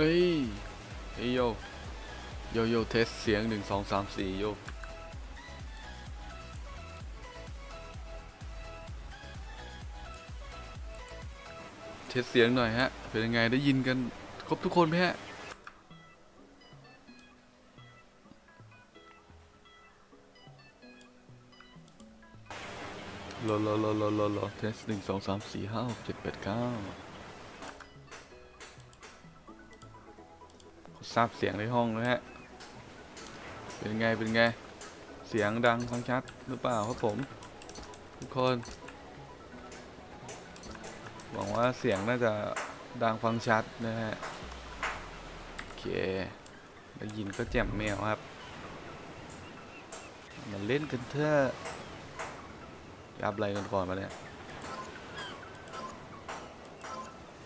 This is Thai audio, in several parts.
เฮ้ยเฮ้ยโยโยโยเทสเสียงหนึ่งสองสามสี่โยเทสเสียงหน่อยฮะ เป็นยังไงได้ยินกันครบทุกคนไหมฮะ รอรอรอรอรอรอเทสหนึ่งสองสามสี่ห้าหกเจ็ดแปดเก้า ทราบเสียงในห้องนะฮะ เป็นไง เป็นไง เสียงดังฟังชัดหรือเปล่าครับผม ทุกคนหวังว่าเสียงน่าจะดังฟังชัดนะฮะ โอเค ได้ยินก็แจ่มแมวครับ มาเล่นกันเถอะอัพอะไรกันก่อนมาเนี่ย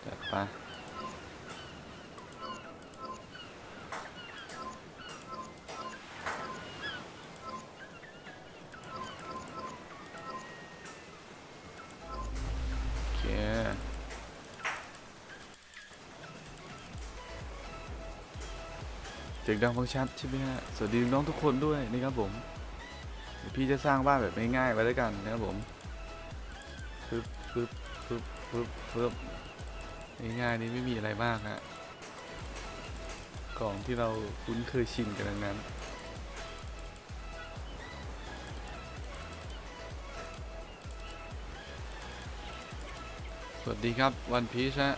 จัดไป สียงดังฟังชัดใช่ไหมฮะสวัสดีน้องทุกคนด้วยนี่ครับผมเดี๋ยวพี่จะสร้างบ้านแบบง่ายๆไว้ด้วยกันนะครับผมปึ๊บปึ๊บปึ๊บปึ๊บปึ๊บง่ายๆนี่ไม่มีอะไรมากฮะกล่องที่เราคุ้นเคยชินกันนั้นสวัสดีครับวันพีชฮะ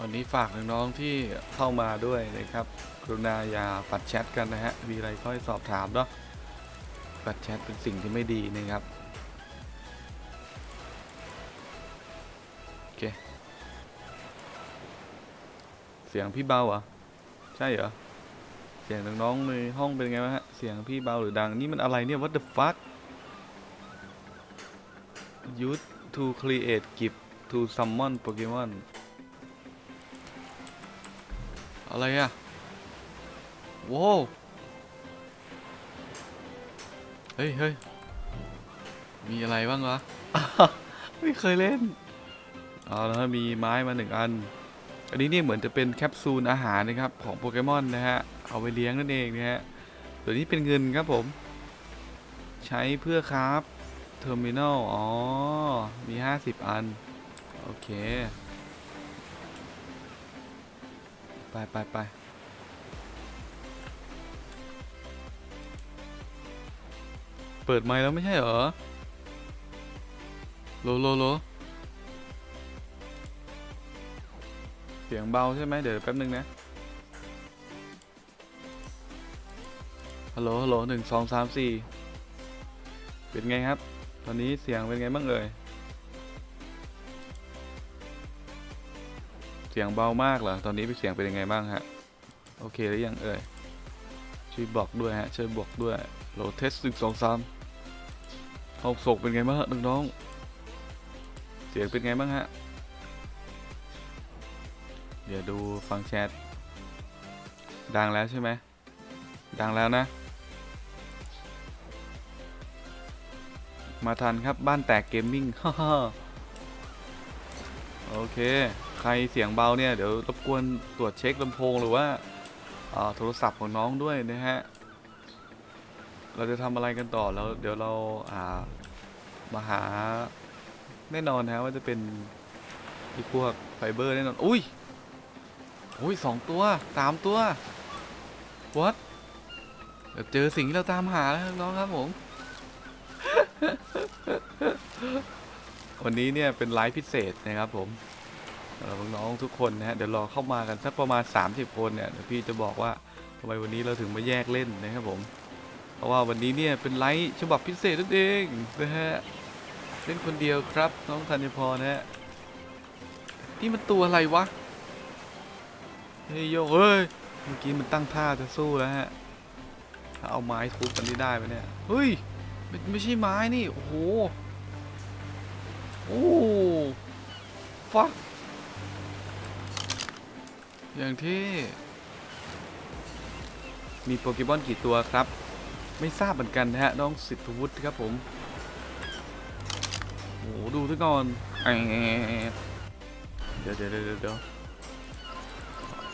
วันนี้ฝากน้องๆที่เข้ามาด้วยนะครับ กรุณาอย่าปัดแชทกันนะฮะ มีอะไรก็ให้สอบถามเนาะ ปัดแชทเป็นสิ่งที่ไม่ดีนะครับ โอเค เสียงพี่เบาเหรอ ใช่เหรอ เสียงน้องๆในห้องเป็นไงวะฮะ เสียงพี่เบาหรือดัง นี่มันอะไรเนี่ย what the fuck use to create gift to summon Pokemon อะไรอะว้าวเฮ้ยเฮ้ยมีอะไรบ้างวะ ไม่เคยเล่นเอาแล้วมีไม้มาหนึ่งอัน อันนี้นี่เหมือนจะเป็นแคปซูลอาหารนะครับ ของโปเกมอนนะฮะ เอาไปเลี้ยงนั่นเองนะฮะตัวนี้เป็นเงินครับผม ใช้เพื่อครับเทอร์มินอลอ๋อ มี 50 อัน โอเค ไปไปไปเปิดไมค์แล้วไม่ใช่เหรอโลโลโลเสียงเบาใช่ไหมเดี๋ยวแป๊บนึงนะฮัลโหลฮัลโหลหนึ่งสองสามสี่เป็นไงครับ ตอนนี้เสียงเป็นไงบ้างเอ่ย สียงเบามากเหรอ ตอนนี้เป็นเสียงเป็นยังไงบ้างฮะ โอเคหรือยังเอ่ย ช่วยบอกด้วยฮะ ช่วยบอกด้วย โหลเทสหนึ่งสองสามหกศกเป็นไงบ้างน้องๆเสียงเป็นไงบ้างฮะ เดี๋ยวดูฟังแชท ดังแล้วใช่ไหม ดังแล้วนะ มาทันครับบ้านแตกเกมมิ่ง ฮ่าโอเค ใครเสียงเบาเนี่ยเดี๋ยวรบกวนตรวจเช็คลำโพงหรือว่าโทรศัพท์ของน้องด้วยนะฮะ เราจะทำอะไรกันต่อแล้วเดี๋ยวเราอ่ามาหาแน่นอนนะว่าจะเป็นพวกไฟเบอร์แน่นอน อุ้ยอุ้ยสองตัวสามตัว what เดี๋ยวเจอสิ่งที่เราตามหาแล้วน้องครับผม วันนี้เนี่ยเป็นไลฟ์พิเศษนะครับผม น้องๆทุกคนนะฮะเดี๋ยวรอเข้ามากันสักประมาณ 30 คนเนี่ยเดี๋ยวพี่จะบอกว่าทำไมวันนี้เราถึงมาแยกเล่นนะครับผม เพราะว่าวันนี้เนี่ยเป็นไลฟ์ฉบับพิเศษนั่นเองนะฮะเล่นคนเดียวครับ น้องธัญพรนะฮะนี่มันตัวอะไรวะเฮ้ยโยเฮ้ยเมื่อกี้มันตั้งท่าจะสู้แล้วฮะถ้าเอาไม้ทุบมันได้ได้ไหมเนี่ยเฮ้ยไม่ไม่ใช่ไม้นี่โอ้โหโอ้ฟัก อย่างที่ มีโปเกมอนกี่ตัวครับ ไม่ทราบเหมือนกันนะฮะ น้องสิทธวุฒิครับผมโอ้โหดูซะก่อนแอะเดี๋ยวเดี๋ยวเดี๋ยวเดี๋ยว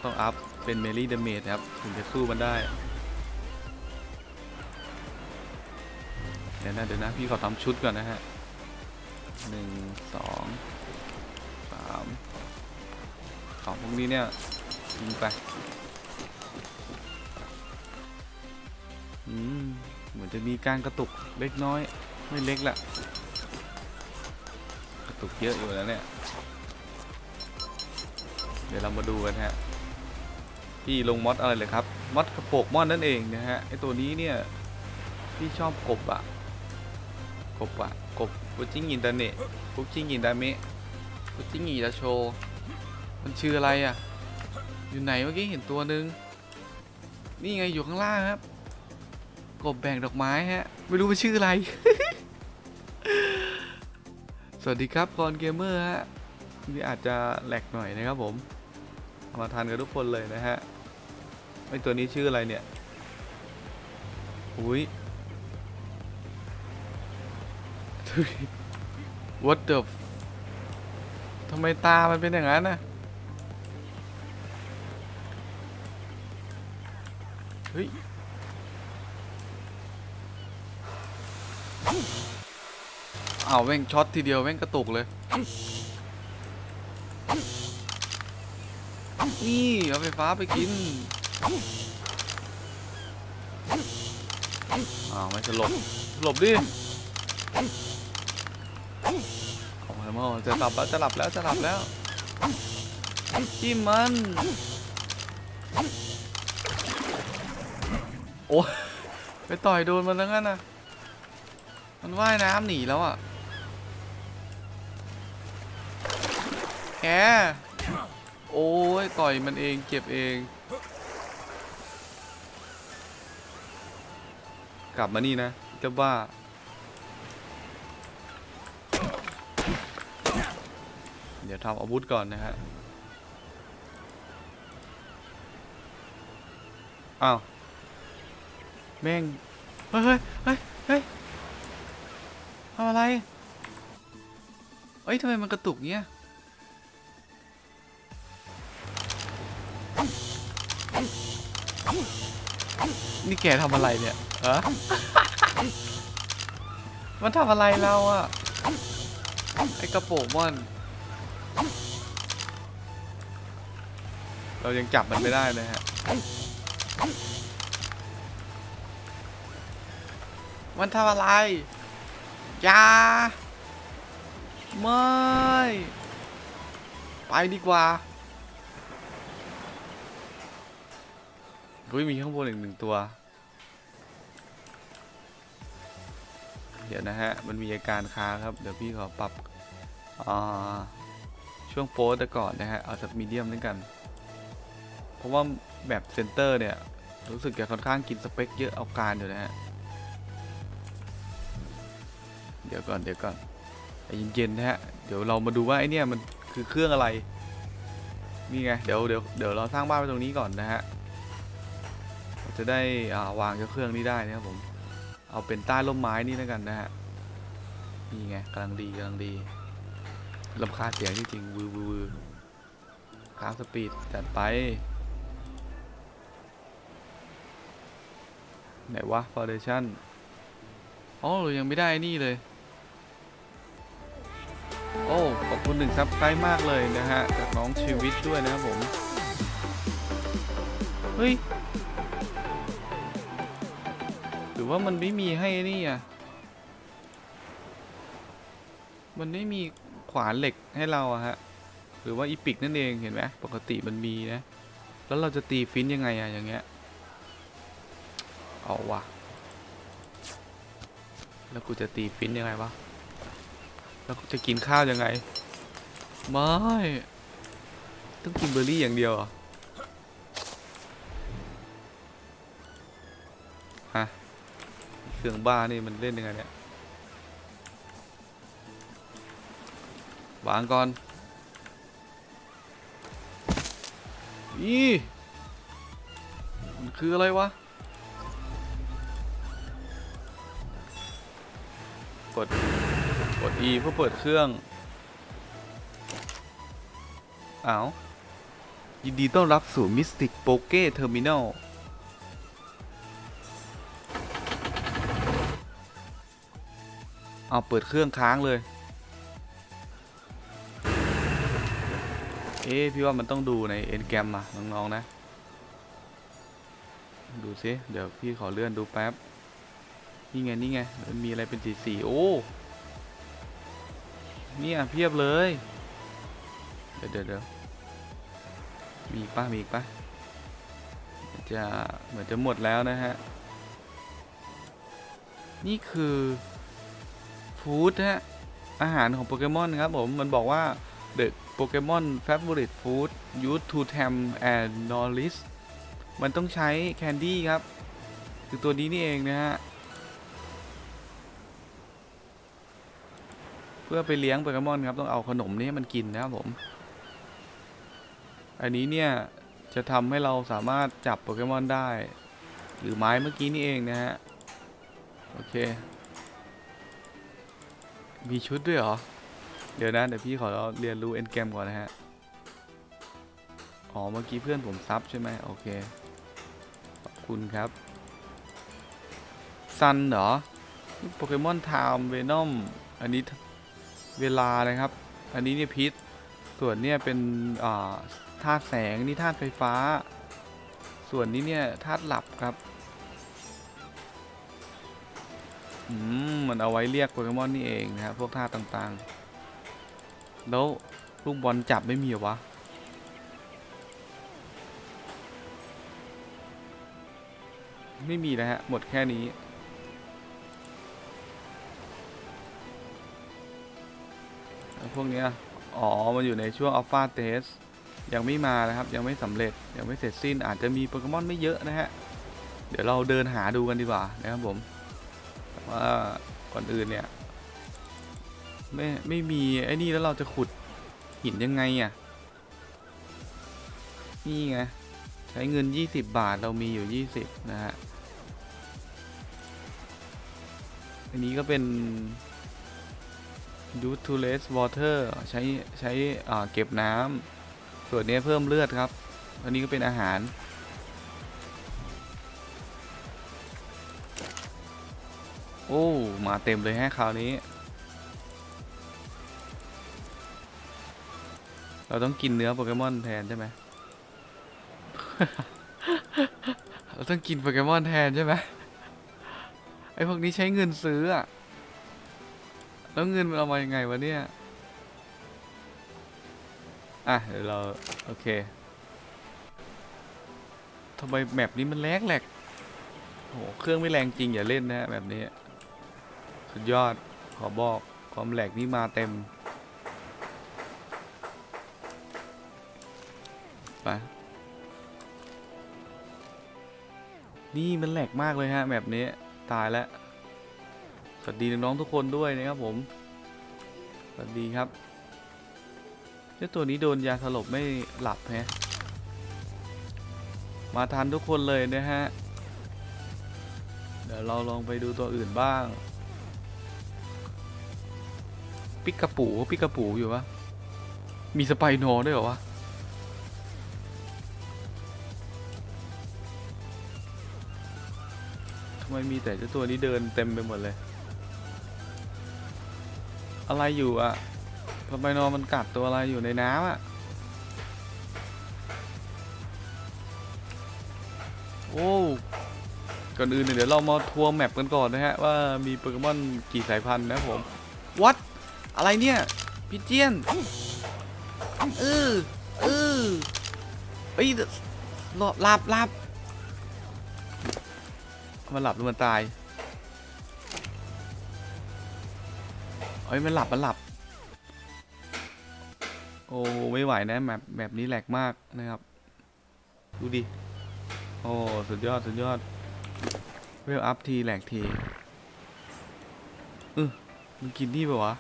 ต้องอัพเป็นเมลี่เดเมจครับ ถึงจะสู้มันได้ เดี๋ยวนะเดี๋ยวนะ พี่ขอทำชุดก่อนนะฮะหนึ่งสองสามของพวกนี้เนี่ย ยิงไปอืมเหมือนจะมีการกระตุกเล็กน้อย ไม่เล็กละกระตุกเยอะอยู่แล้วเนี่ย เดี๋ยวเรามาดูกันฮะพี่ลงมอดอะไรเลยครับมอดกระโปกมอนนั่นเองนะฮะไอตัวนี้เนี่ยพี่ชอบกบอะกบอะกบปุจิงอินเตอร์เน็ตปุจิงอินดาเมะปุจิงอิดาโช มันชื่ออะไรอะ อยู่ไหนเมื่อกี้เห็นตัวหนึ่งนี่ไงอยู่ข้างล่างครับ กบแบ่งดอกไม้ฮะ ไม่รู้มันชื่ออะไร สวัสดีครับคอนเกมเมอร์ฮะนี่อาจจะแหลกหน่อยนะครับผมเอามาทานกันทุกคนเลยนะฮะไอตัวนี้ชื่ออะไรเนี่ยอุ้ย What the ทำไมตามันเป็นอย่างนั้นน่ะ เฮ้ยอ้าวแม่งช็อตทีเดียวแม่งกระตุกเลย นี่เอาไฟฟ้าไปกินอ้าวไม่สลบสลบดิโอ้ยมอจะหลับแล้วจะหลับแล้วจะหลับแล้วจิ้มมัน อ้ยไปต่อยโดนมันแล้วงั้นนะมันว่ายน้ำหนีแล้วอะแกโอ้ยต่อยมันเองเจ็บเอง กลับมานี่นะเจะบ้าเดี๋ยวทำอาวุธก่อนนะฮะ อ้าว แม่งเฮ้ยเฮ้ย เฮ้ย เฮ้ยทำอะไรเอ้ยทำไมมันกระตุกเงี้ย นี่แกทำอะไรเนี่ยฮะมันทำอะไรเราอะไอกระโปงมันเรายังจับมันไม่ได้เลยฮะ มันทำอะไรยาไม่ ไปดีกว่าเฮ้ยมีข้างบนอีกหนึ่งตัว เดี๋ยวนะฮะ มันมีอาการค้างครับ เดี๋ยวพี่ขอปรับอ่าช่วงโพสต์ก่อนนะฮะ เอาสักมีเดียมด้วยกัน เพราะว่าแบบเซนเตอร์เนี่ย รู้สึกจะค่อนข้างกินสเปคเยอะเอาการอยู่นะฮะ ดี๋ยวก่อนเดี๋ยวก่อนใจเย็นๆนะฮะเดี๋ยวเรามาดูว่าไอเนี่ยมันคือเครื่องอะไรนี่ไงเดี๋ยวเดี๋ยวเดี๋ยวเราสร้างบ้านไว้ตรงนี้ก่อนนะฮะจะได้อ่าวางเจ้าเครื่องนี้ได้นะครับผมเอาเป็นใต้ร่มไม้นี่แล้วกันนะฮะนี่ไงกำลังดีกำลังดีลำคาเสียงจริงๆวือวือวือค้างสปีดจัดไปไหนวะ foundation อ๋อเรายังไม่ได้นี่เลย โอ้ ขอบคุณหนึ่งซับสไครต์มากเลยนะฮะ จากน้องชีวิตด้วยนะครับผม เฮ้ย หรือว่ามันไม่มีให้นี่อะ มันไม่มีขวานเหล็กให้เราอะฮะ หรือว่าอีพิกนั่นเองเห็นไหมปกติมันมีนะ แล้วเราจะตีฟินยังไงอะอย่างเงี้ย เอาวะแล้วกูจะตีฟินยังไงวะ แล้วกูจะกินข้าวยังไง ไม่ ต้องกินเบอร์รี่อย่างเดียวเหรอฮะเครื่องบ้านี่มันเล่นยังไงเนี่ยวางก่อนอีมันคืออะไรวะ กด กด E เพื่อเปิดเครื่องเอ้ายินดีต้อนรับสู่มิสติกโปเก้เทอร์มินอลเอาเปิดเครื่องค้างเลย เอ๊พี่ว่ามันต้องดูในเอ็นแกรมอะน้อง ๆ นะ ดูสิเดี๋ยวพี่ขอเลื่อนดูแป๊บ นี่ไง นี่ไงมันมีอะไรเป็นสีสีโอ้ เนี่ยเพียบเลยเดี๋ยวเดี๋ยวเดี๋ยวมีอีกปะมีอีกปะจะเหมือนจะหมดแล้วนะฮะ นี่คือฟู้ดฮะ อาหารของโปเกมอนครับผม มันบอกว่า the Pokemon favorite food used to tame and nourish มันต้องใช้แคนดี้ครับ คือตัวนี้นี่เองนะฮะ พื่อไปเลี้ยงโปเกมอนครับต้องเอาขนมนี้ให้มันกินนะครับผม อันนี้เนี่ยจะทำให้เราสามารถจับโปเกมอนได้ หรือไม้เมื่อกี้นี่เองนะฮะ โอเค มีชุดด้วยเหรอ เดี๋ยวนะเดี๋ยวพี่ขอเรียนรู้เอ็นเกมก่อนนะฮะ อ๋อเมื่อกี้เพื่อนผมซับใช่ไหมโอเค ขอบคุณครับ ซันเหรอ โปเกมอนไทม์เวนอมอันนี้ เวลานะครับ อันนี้เนี่ยพิษ ส่วนเนี่ยเป็นอ่าธาตุแสงนี่ธาตุไฟฟ้า ส่วนนี้เนี่ยธาตุหลับครับอืมมันเอาไว้เรียกโปเกมอนนี่เองนะครับพวกธาตุต่างๆ แล้วลูกบอลจับไม่มีเหรอวะไม่มีนะฮะหมดแค่นี้ พวกนี้อ๋อ มันอยู่ในช่วงอัลฟาเทสยังไม่มานะครับ ยังไม่สำเร็จ ยังไม่เสร็จสิ้น อาจจะมีโปเกมอนไม่เยอะนะฮะ เดี๋ยวเราเดินหาดูกันดีกว่านะครับผมว่าก่อนอื่นเนี่ย ไม่ไม่มีไอ้นี่แล้วเราจะขุดหินยังไงอะ นี่ไง ใช้เงิน 20 บาทเรามีอยู่ 20 นะฮะ อันนี้ก็เป็น use to less water ใช้ใช้เก็บน้ำส่วนนี้เพิ่มเลือดครับ อันนี้ก็เป็นอาหาร โอ้ มาเต็มเลยฮะคราวนี้ เราต้องกินเนื้อโปเกมอนแทนใช่ไหม เราต้องกินโปเกมอนแทนใช่ไหมไอพวกนี้ใช้เงินซื้ออะ แล้วเงินมันเอามายังไงวะเนี่ย อะเดี๋ยวเรา โอเคทำไมแมปนี้มันแลกแหลกโหเครื่องไม่แรงจริงอย่าเล่นนะแบบนี้ สุดยอดขอบอกความแหลกนี่มาเต็ม ไป นี่มันแหลกมากเลยฮะแบบนี้ ตายแล้ว สวัสดีน้องๆทุกคนด้วยนะครับผม สวัสดีครับ เจ้าตัวนี้โดนยาสลบไม่หลับแฮะ มาทันทุกคนเลยนะฮะ เดี๋ยวเราลองไปดูตัวอื่นบ้าง ปิกกระปูปิกกระปูอยู่วะมีสไปโนด้วยเหรอวะทำไมมีแต่เจ้าตัวนี้เดินเต็มไปหมดเลย อะไรอยู่อะสไปโนมันกัดตัวอะไรอยู่ในน้ำอะโอ้ก่อนอื่นเนี่ยเดี๋ยวเรามาทัวร์แมปกันก่อนนะฮะ ว่ามีโปเกมอนกี่สายพันธุ์นะผมวัดอะไรเนี่ยพิเจียนเออเออเอ้หลับหลับหลับมันหลับหรือมันตาย อ้ยมันหลับมันหลับ โอ้ไม่ไหวนะแมปแบบนี้แหลกมากนะครับ ดูดิ โอ้สุดยอดสุดยอดเวลอัพทีแหลกทีเออมันกินนี่ปะวะ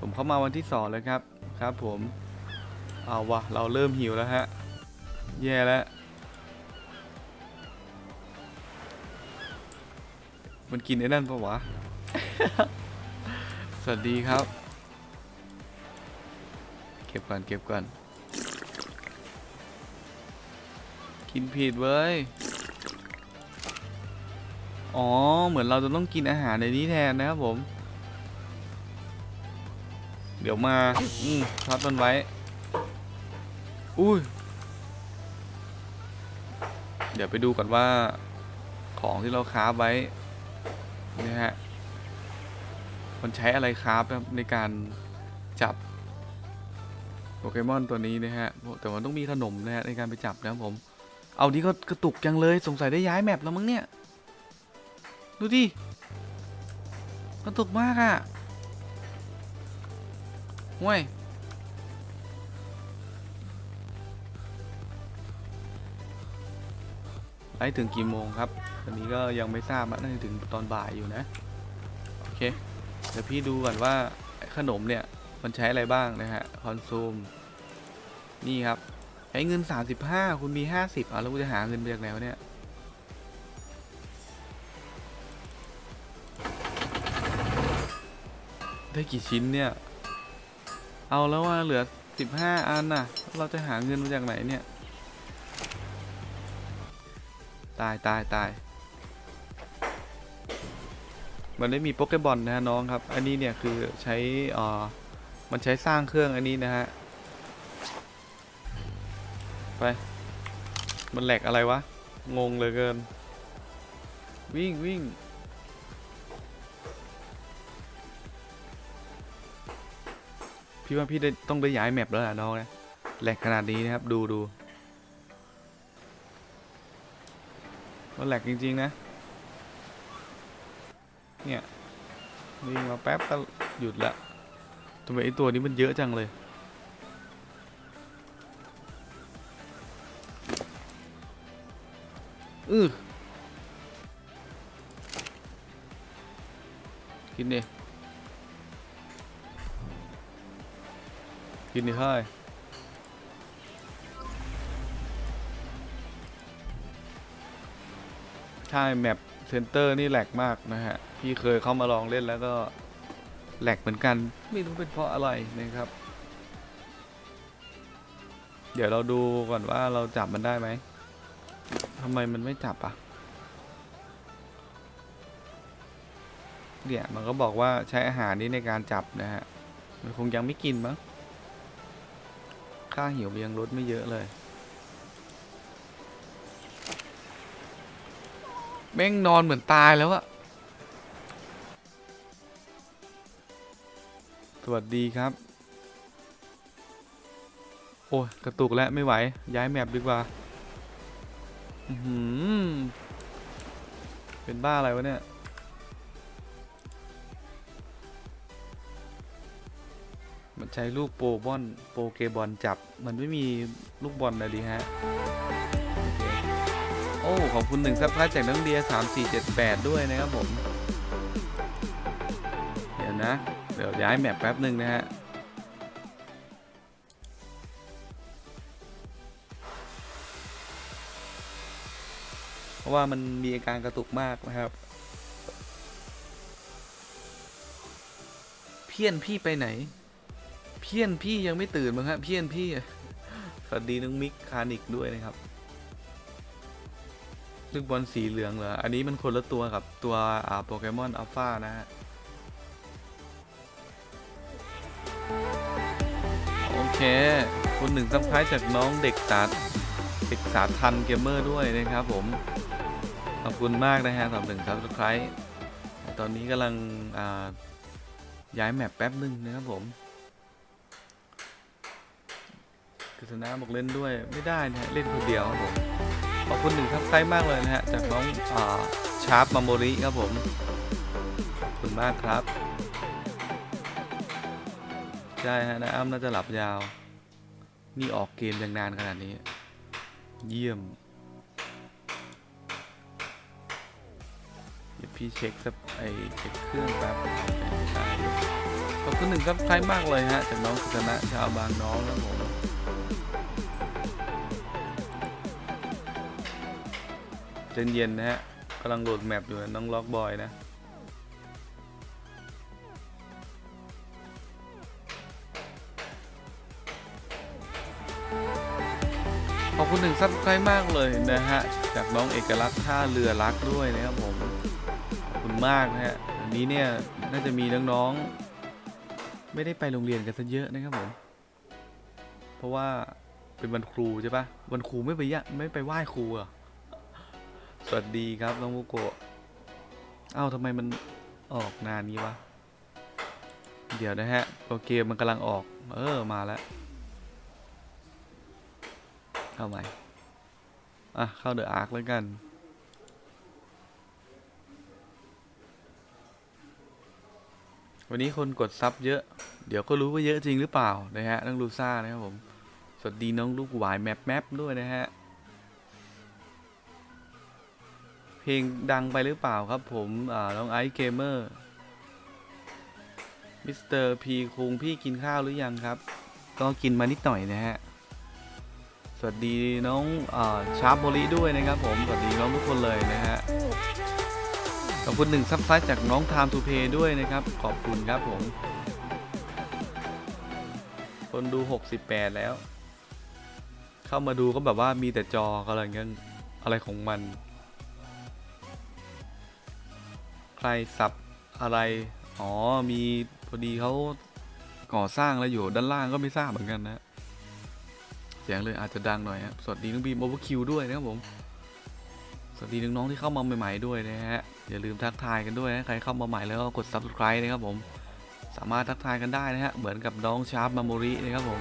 ผมเข้ามาวันที่สองแล้วครับ ครับผม เอาวะเราเริ่มหิวแล้วฮะ แย่แล้ว มันกินไอ้นั่นปะวะ สวัสดีครับ เก็บก่อนเก็บก่อน กินผิดเว้ย อ๋อ เหมือนเราจะต้องกินอาหารในนี้แทนนะครับผม เดี๋ยวมา อืมทัดมันไว้ อุ้ย เดี๋ยวไปดูก่อนว่าของที่เราคราฟไว้ นะฮะ มันใช้อะไรคราฟครับในการจับโปเกมอนตัวนี้นะฮะ แต่มันต้องมีขนมนะฮะในการไปจับนะครับผม เอานี่ก็กระตุกจังเลยสงสัยได้ย้ายแมปแล้วมั้งเนี่ย ดูดิ กระตุกมากอะ่ะห่วย ไลฟ์ถึงกี่โมงครับตอนนี้ก็ยังไม่ทราบอะน่าจะถึงตอนบ่ายอยู่นะโอเคเดี๋ยวพี่ดูก่อนว่าขนมเนี่ยมันใช้อะไรบ้างนะฮะคอนซูมนี่ครับใช้เงิน 35 คุณมี 50อะแล้วคุณจะหาเงินมาจากไหนวะเนี่ยได้กี่ชิ้นเนี่ย เอาแล้วว่าเหลือ 15 อันน่ะ เราจะหาเงินมาจากไหนเนี่ย ตายตายตายมันได้มีโปเกบอลนะฮะน้องครับ อันนี้เนี่ยคือใช้อ่อมันใช้สร้างเครื่องอันนี้นะฮะ ไป มันแหลกอะไรวะ งงเลยเกิน วิ่งวิ่งพี่ว่าพี่ได้ต้องได้ย้ายแมปแล้วล่ะน้องนะแหลกขนาดนี้นะครับ ดูดู มันแหลกจริง ๆ นะ เนี่ยวิ่งมาแป๊บก็หยุดละทำไมไอตัวนี้มันเยอะจังเลยอือกินดิกินดิเฮ้ย ใช่แมปเซนเตอร์นี่แหลกมากนะฮะ พี่เคยเข้ามาลองเล่นแล้วก็แหลกเหมือนกัน ไม่รู้เป็นเพราะอะไรนะครับ เดี๋ยวเราดูก่อนว่าเราจับมันได้ไหมทำไมมันไม่จับอะเนี่ยมันก็บอกว่าใช้อาหารนี้ในการจับนะฮะ มันคงยังไม่กินมั้งค่าหิวมันยังลดไม่เยอะเลย แม่งนอนเหมือนตายแล้วอะสวัสดีครับ โอ้ยกระตุกแล้วไม่ไหว ย้ายแมปดีกว่าอืเป็นบ้าอะไรวะเนี่ยมันใช้ลูกโปบอนโปเกบอลจับ มันไม่มีลูกบอลเลยดีฮะ อ้ขอบคุณหนึ่งซับพลาจากน้องเดียสามสี่เจ็ดแปดด้วยนะครับผม เดี๋ยวนะ เดี๋ยวย้ายแมปแป๊บหนึ่งนะฮะเพราะว่ามันมีอาการกระตุกมากนะครับ เพี้ยนพี่ไปไหน เพี้ยนพี่ยังไม่ตื่นมั้งฮะเพี้ยนพี่สวัสดีน้องมิกคานิกด้วยนะครับ ลูกบอลสีเหลืองเหรอ อันนี้มันคนละตัวกับตัวอ่าโปเกมอนอัลฟานะฮะ โอเคคุณหนึ่งซับไพรส์จากน้องเด็กสาเด็กสาทันเกมเมอร์ด้วยนะครับผม ขอบคุณมากนะฮะสำหรับหนึ่งซับสไครต์ตอนนี้กำลังอ่าย้ายแมปแป๊บหนึ่งนะครับผมกฤษณาบอกเล่นด้วยไม่ได้นะเล่นคนเดียวครับผม ขอบคุณหนึ่งทับไครต์มากเลยนะฮะ จากน้องอ่าชาร์ปมาโมริครับผมขอบคุณมากครับ ใช่ฮะนะอ้ำน่าจะหลับยาว นี่ออกเกมยังนานขนาดนี้ เยี่ยม เดี๋ยวพี่เช็คสักไอเช็คเครื่องแป๊บขอบคุณหนึ่งครับใครมากเลยฮะ จากน้องกิษณะชาวบางน้องครับผม เย็นๆนะฮะกำลังโหลดแมปอยู่นะน้องล็อกบอยนะขอบคุณหนึ่งซับสไครต์มากเลยนะฮะ จากน้องเอกลักษณ์ท่าเรือรักด้วยนะครับผม ขอบคุณมากนะฮะวันนี้เนี่ยน่าจะมีน้องๆ ไม่ได้ไปโรงเรียนกันซะเยอะนะครับผม เพราะว่าเป็นวันครูใช่ปะวันครูไม่ไปยะไม่ไปไหว้ครูอะ สวัสดีครับน้องมุโกะเอ้าทำไมมันออกนานนี้วะ เดี๋ยวนะฮะตัวเกมมันกำลังออก เออ มาแล้ว เข้าใหม่ อะ เข้าเดอะอาร์คแล้วกัน วันนี้คนกดซับเยอะ เดี๋ยวก็รู้ว่าเยอะจริงหรือเปล่านะฮะน้องลูซ่านะครับผม สวัสดีน้องลูกหวายแมปแมปด้วยนะฮะ ลงดังไปหรือเปล่าครับผมอ่าน้องไอซ์เกมเมอร์มิสเตอร์พีคุงพี่กินข้าวหรือยังครับ ก็กินมานิดหน่อยนะฮะ สวัสดีน้องอาชาร์ปโบลีด้วยนะครับผม สวัสดีน้องทุกคนเลยนะฮะ ขอบคุณหนึ่งซับไซด์จากน้องไทม์ทูเพย์ด้วยนะครับ ขอบคุณครับผม คนดู 68 แล้ว เข้ามาดูก็แบบว่ามีแต่จออะไรเงี้ยอะไรของมัน รสับอะไร อ๋อ มีพอดีเขาก่อสร้างอะไรอยู่ด้านล่างก็ไม่ทราบเหมือนกันนะ เสียงเลยอาจจะดังหน่อยครับสวัสดีน้องบีมโอเวอร์คิวด้วยนะครับผม สวัสดีน้องๆที่เข้ามาใหม่ๆด้วยนะฮะ อย่าลืมทักทายกันด้วยนะ ใครเข้ามาใหม่แล้วก็กด subscribe นะครับผม สามารถทักทายกันได้นะฮะ เหมือนกับน้องชาร์ปมาโมรินะครับผม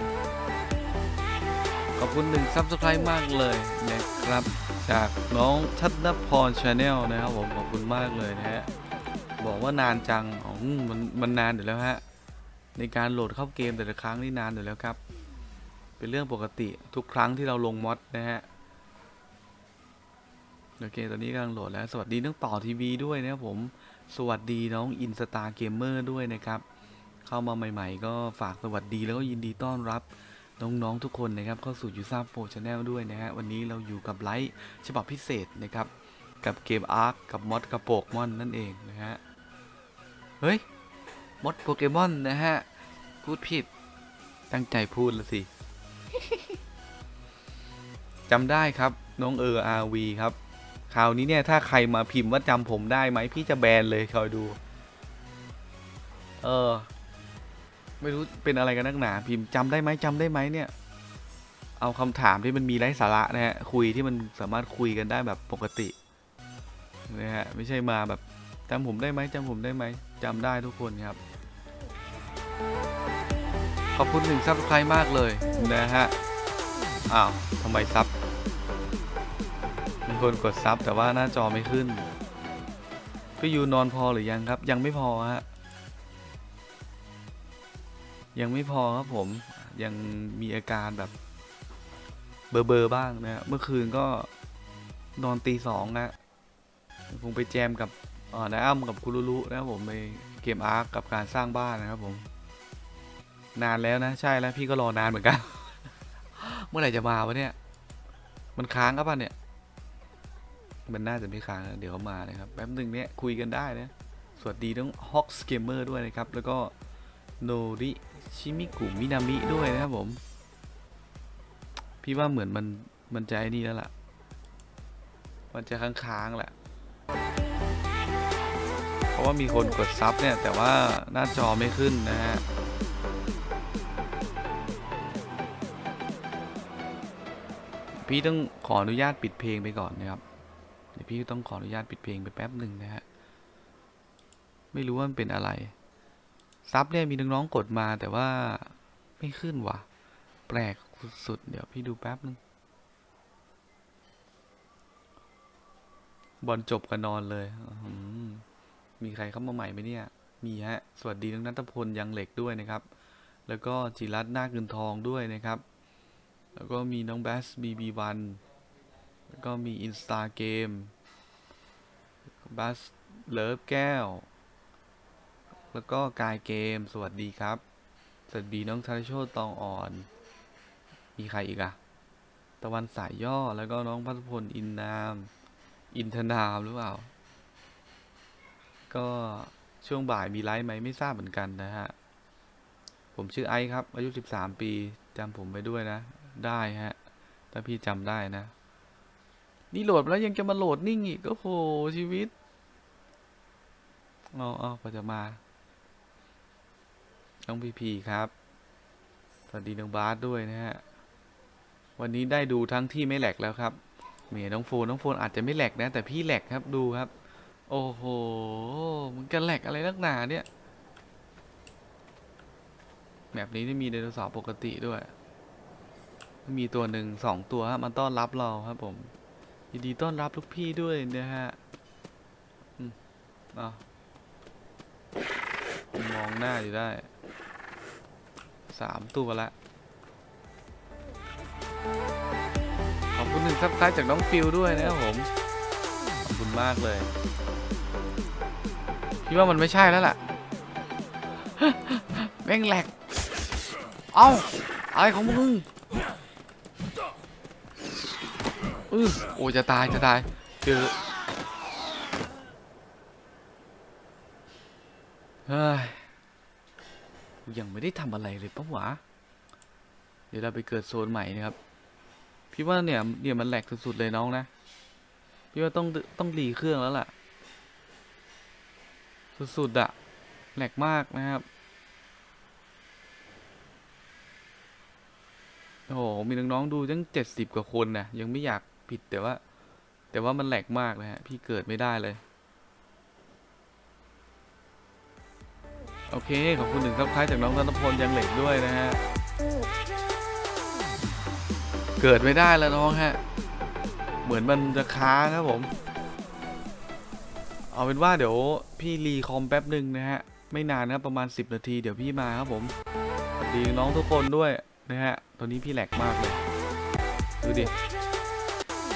ขอบคุณหนึ่ง subscribe มากเลยนะครับ จากน้องชัดนพรชาแนลนะครับผม ขอบคุณมากเลยนะฮะ บอกว่านานจังอ๋อมันมันนานอยู่แล้วฮะ ในการโหลดเข้าเกมแต่ละครั้งนี่นานอยู่แล้วครับ เป็นเรื่องปกติทุกครั้งที่เราลงมอดนะฮะโอเค ตอนนี้กำลังโหลดแล้ว สวัสดีน้องต่อทีวีด้วยนะครับผม สวัสดีน้องอินสตาเกมเมอร์ด้วยนะครับ เข้ามาใหม่ๆ ก็ฝากสวัสดีแล้วก็ยินดีต้อนรับน้องๆทุกคนนะครับเข้าสู่ยูซ่าโฟชาแนลด้วยนะฮะ วันนี้เราอยู่กับไลฟ์ฉบับพิเศษนะครับ กับเกมอาร์คกับมอดกระโปกมอนนั่นเองนะฮะ เฮ้ย มดโปเกมอนนะฮะ พูดผิด ตั้งใจพูดละสิ จำได้ครับ น้องเอออาวีครับ คราวนี้เนี่ย ถ้าใครมาพิมพ์ว่าจำผมได้ไหม พี่จะแบนเลยคอยดู เออ ไม่รู้เป็นอะไรกันนักหนา พิมพ์จำได้ไหมจำได้ไหมเนี่ย เอาคำถามที่มันมีไร้สาระนะฮะ คุยที่มันสามารถคุยกันได้แบบปกตินะฮะ ไม่ใช่มาแบบจำผมได้ไหมจำผมได้ไหม จำได้ทุกคนครับ ขอบคุณหนึ่งซับสไครต์มากเลยนะฮะ อ้าวทำไมซับ มีคนกดซับแต่ว่าหน้าจอไม่ขึ้น พี่ยูนอนพอหรือยังครับ ยังไม่พอฮะ ยังไม่พอครับผม ยังมีอาการแบบ เบอร์เบอร์บ้างนะ เมื่อคืนก็นอนตีสองนะ คงไปแจมกับ นาอ้ำกับคุรุรุนะครับผมไปเกมอาร์คกับการสร้างบ้านนะครับผม นานแล้วนะ ใช่แล้วพี่ก็รอนานเหมือนกัน เมื่อไหร่จะมาวะเนี่ย มันค้างครับป่ะเนี่ย มันน่าจะไม่ค้างเดี๋ยวเขามานะครับแป๊บหนึ่งเนี่ยคุยกันได้นะ สวัสดีทั้ง Hawk Gamer ด้วยนะครับ แล้วก็โนริชิมิกุมินามิด้วยนะครับผม พี่ว่าเหมือนมันมันจะไอ้นี่แล้วล่ะ มันจะค้างๆแหละ ราะว่ามีคนกดซับเนี่ย แต่ว่าหน้าจอไม่ขึ้นนะฮะพี่ต้องขออนุญาตปิดเพลงไปก่อนนะครับเดี๋ยวพี่ต้องขออนุญาตปิดเพลงไปแป๊บหนึ่งนะฮะไม่รู้ว่ามันเป็นอะไร ซับเนี่ยมีน้องๆกดมาแต่ว่าไม่ขึ้นว่ะ แปลกสุดๆเดี๋ยวพี่ดูแป๊บนึงบอลจบกันนอนเลยอื มีใครเข้ามาใหม่ไหมเนี่ย มีฮะ สวัสดีน้องนัทพลยังเหล็กด้วยนะครับ แล้วก็จิรัตนาคเงินทองด้วยนะครับ แล้วก็มีน้องแบสบีบีวันแล้วก็มีอินสตาเกมบัสเลิฟแก้ว แล้วก็กายเกม สวัสดีครับ สวัสดีน้องทาริโชตตองอ่อน มีใครอีกอะตะวันสายย่อ แล้วก็น้องพัทพลอินนาม อินทนามหรือเปล่า ก็ช่วงบ่ายมีไลฟ์ไหมไม่ทราบเหมือนกันนะฮะ ผมชื่อไอซ์ครับ อายุ 13 ปีจำผมไปด้วยนะ ได้ฮะ ถ้าพี่จำได้นะ นี่โหลดแล้วยังจะมาโหลดนิ่งอีกโอ้โหชีวิตเอาเอาพอจะมา น้องพีพีครับ สวัสดีน้องบาสด้วยนะฮะ วันนี้ได้ดูทั้งที่ไม่แหลกแล้วครับเมียน้องโฟนน้องโฟนอาจจะไม่แหลกนะ แต่พี่แหลกครับดูครับ โอ้โหมันจะแหลกอะไรนักหนาเนี่ย แบบนี้ไม่มีไดโนเสาร์ปกติด้วย มีตัวหนึ่งสองตัวฮะมาต้อนรับเราครับผมยินดีต้อนรับลูกพี่ด้วยนะฮะอืมอมองหน้าอยู่ได้สามตัวละขอบคุณหนึ่งซับสไครต์จากน้องฟิลด้วยนะครับผม ขอบคุณมากเลย พี่ว่ามันไม่ใช่แล้วล่ะแม่งแหลก เอ้า อะไรของมึงอือโอ้จะตายจะตายเจอเฮ้ยกูยังไม่ได้ทำอะไรเลยปะวะ เดี๋ยวเราไปเกิดโซนใหม่นะครับ พี่ว่าเนี่ยเนี่ยมันแหลกสุดๆเลยน้องนะ พี่ว่าต้องต้องรีเครื่องแล้วล่ะ สุดๆอะแหลกมากนะครับ โอ้โห มีน้องๆดูตั้งเจ็ดสิบกว่าคนนะยังไม่อยากปิดแต่ว่า แต่ว่ามันแหลกมากนะฮะ พี่เกิดไม่ได้เลย โอเค ขอบคุณถึงซับสไครต์จากน้องธนพลยังเหล็กด้วยนะฮะ เกิดไม่ได้แล้วน้องฮะ เหมือนมันจะค้างครับผม เอาเป็นว่าเดี๋ยว พี่รีคอมแป๊บหนึ่งนะฮะ ไม่นานนะครับประมาณ 10 นาทีเดี๋ยวพี่มาครับผมสวัสดีน้องทุกคนด้วยนะฮะ ตอนนี้พี่แหลกมากเลย ดูดิ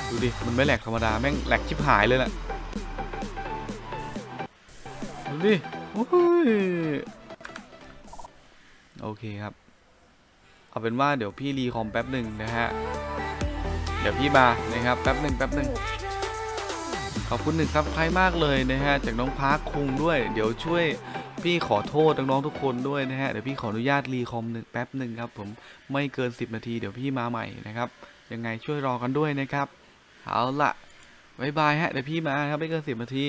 ดูดิ มันไม่แหลกธรรมดา แม่งแหลกชิบหายเลยแหละดูดิ โอ้ย โอเคครับ เอาเป็นว่าเดี๋ยวพี่รีคอมแป๊บหนึ่งนะฮะ เดี๋ยวพี่มานะครับแป๊บหนึ่งแป๊บหนึ่ง ขอบคุณหนึ่งครับใครมากเลยนะฮะจากน้องพาร์คคุงด้วย เดี๋ยวช่วยพี่ขอโทษน้องๆทุกคนด้วยนะฮะเดี๋ยวพี่ขออนุญาตรีคอมหนึ่งแป๊บหนึ่งครับผมไม่เกิน 10 นาทีเดี๋ยวพี่มาใหม่นะครับยังไงช่วยรอกันด้วยนะครับเอาละบายบายฮะเดี๋ยวพี่มาครับไม่เกิน 10 นาที